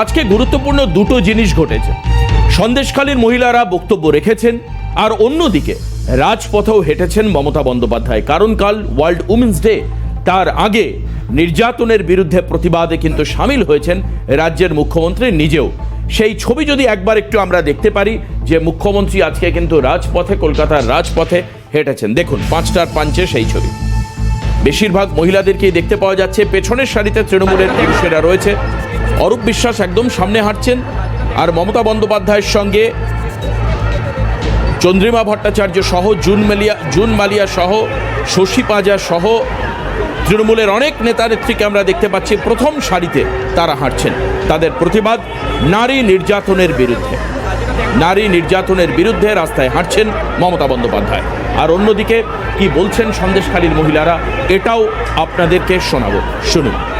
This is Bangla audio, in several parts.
আজকে গুরুত্বপূর্ণ দুটো জিনিস ঘটেছে। সন্দেশখালীর মহিলারা বক্তব্য রেখেছেন, আর অন্যদিকে রাজপথেও হেঁটেছেন মমতা বন্দ্যোপাধ্যায়, কারণ কাল ওয়ার্ল্ড উমেন্স ডে, তার আগে নির্যাতনের বিরুদ্ধে প্রতিবাদে কিন্তু সামিল হয়েছেন রাজ্যের মুখ্যমন্ত্রী নিজেও। সেই ছবি যদি একবার একটু আমরা দেখতে পারি, যে মুখ্যমন্ত্রী আজকে কিন্তু রাজপথে, কলকাতার রাজপথে হেঁটেছেন। দেখুন, পাঁচটার পাঞ্চে সেই ছবি। বেশিরভাগ মহিলাদেরকেই দেখতে পাওয়া যাচ্ছে, পেছনের সারিতে তৃণমূলের পুরুষেরা রয়েছে। অরূপ বিশ্বাস একদম সামনে হাঁটছেন আর মমতা বন্দ্যোপাধ্যায়ের সঙ্গে চন্দ্রিমা ভট্টাচার্য সহ, জুন মালিয়া জুন মালিয়া সহ, শশী পাজা সহ তৃণমূলের অনেক নেতা নেত্রীকে আমরা দেখতে পাচ্ছি। প্রথম সারিতে তারা হাঁটছেন। তাদের প্রতিবাদ নারী নির্যাতনের বিরুদ্ধে। নারী নির্যাতনের বিরুদ্ধে রাস্তায় হাঁটছেন মমতা বন্দ্যোপাধ্যায়। আর অন্যদিকে কি বলছেন সন্দেশখালীর মহিলারা, এটাও আপনাদেরকে শোনাবো। শুনুন।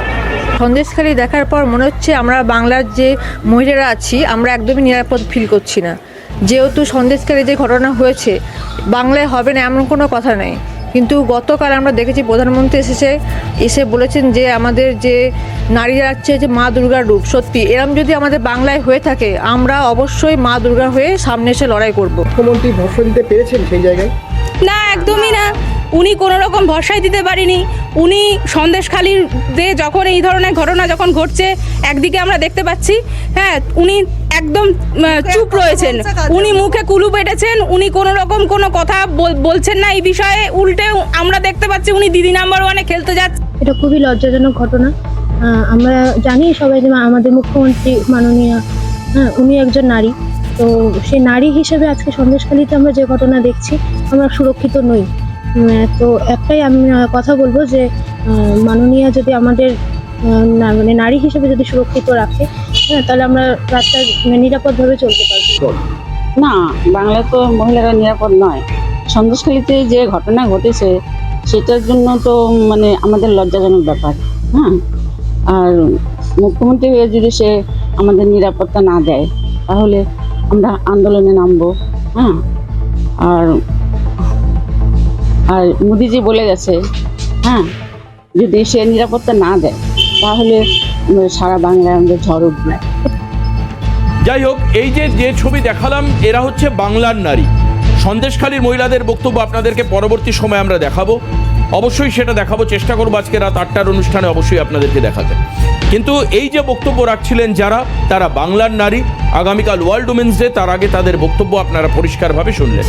সন্দেশখালি দেখার পর মনে হচ্ছে আমরা বাংলার যে মহিলারা আছি আমরা একদমই নিরাপদ ফিল করছি না। যেহেতু সন্দেশখালি যে ঘটনা হয়েছে বাংলায় হবে না এমন কোনো কথা নেই। কিন্তু গতকাল আমরা দেখেছি প্রধানমন্ত্রী এসেছে এসে বলেছেন যে আমাদের যে নারীরা হচ্ছে যে মা দুর্গার রূপ সত্যি এরম যদি আমাদের বাংলায় হয়ে থাকে আমরা অবশ্যই মা দুর্গা হয়ে সামনে এসে লড়াই করব। মুখ্যমন্ত্রী ভরসা দিতে পেরেছেন সেই জায়গায়? না একদমই না। উনি কোনো রকম ভরসাই দিতে পারিনি। উনি সন্দেশখালির যে যখন এই ধরনের ঘটনা যখন ঘটছে একদিকে আমরা দেখতে পাচ্ছি হ্যাঁ উনি একদম চুপ রয়েছেন। উনি মুখে কুলু পেটেছেন উনি কোনো রকম কোনো কথা বল- বলছেন না এই বিষয়ে। উল্টে আমরা দেখতে পাচ্ছি উনি দিদি নাম্বার ওয়ানে খেলতে যাচ্ছে এটা খুবই লজ্জাজনক ঘটনা। আমরা জানি সবাই যে আমাদের মুখ্যমন্ত্রী মাননীয় হ্যাঁ উনি একজন নারী। তো সেই নারী হিসেবে আজকে সন্দেশখালীতে আমরা যে ঘটনা দেখছি আমরা সুরক্ষিত নই। তো একটাই আমি কথা বলব যে মাননীয়া যদি আমাদের মানে নারী হিসেবে যদি সুরক্ষিত রাখে হ্যাঁ তাহলে আমরা রাস্তায় নিরাপদভাবে চলতে পারব। না, বাংলায় তো মহিলারা নিরাপদ নয়। সন্দেশখালীতে যে ঘটনা ঘটেছে, সেটার জন্য তো মানে আমাদের লজ্জাজনক ব্যাপার হ্যাঁ? আর মুখ্যমন্ত্রী হয়ে যদি সে আমাদের নিরাপত্তা না দেয়, তাহলে আমরা আন্দোলনে নামবো হ্যাঁ? আর আর মোদিজি বলে গেছে হ্যাঁ যদি সে নিরাপত্তা না দেয়, তাহলে সারা বাংলায় আমাদের ঝড় উঠবে। যাই হোক, এই যে যে ছবি দেখালাম, এরা হচ্ছে বাংলার নারী। সন্দেশখালীর মহিলাদের বক্তব্য আপনাদেরকে পরবর্তী সময় আমরা দেখাবো। অবশ্যই সেটা দেখাবো, চেষ্টা করব আজকে রাত আটটার অনুষ্ঠানে অবশ্যই আপনাদেরকে দেখাতে। কিন্তু এই যে বক্তব্য রাখছিলেন যারা, তারা বাংলার নারী। আগামীকাল ওয়ার্ল্ড উমেন্স ডে, তার আগে তাদের বক্তব্য আপনারা পরিষ্কারভাবে শুনলেন।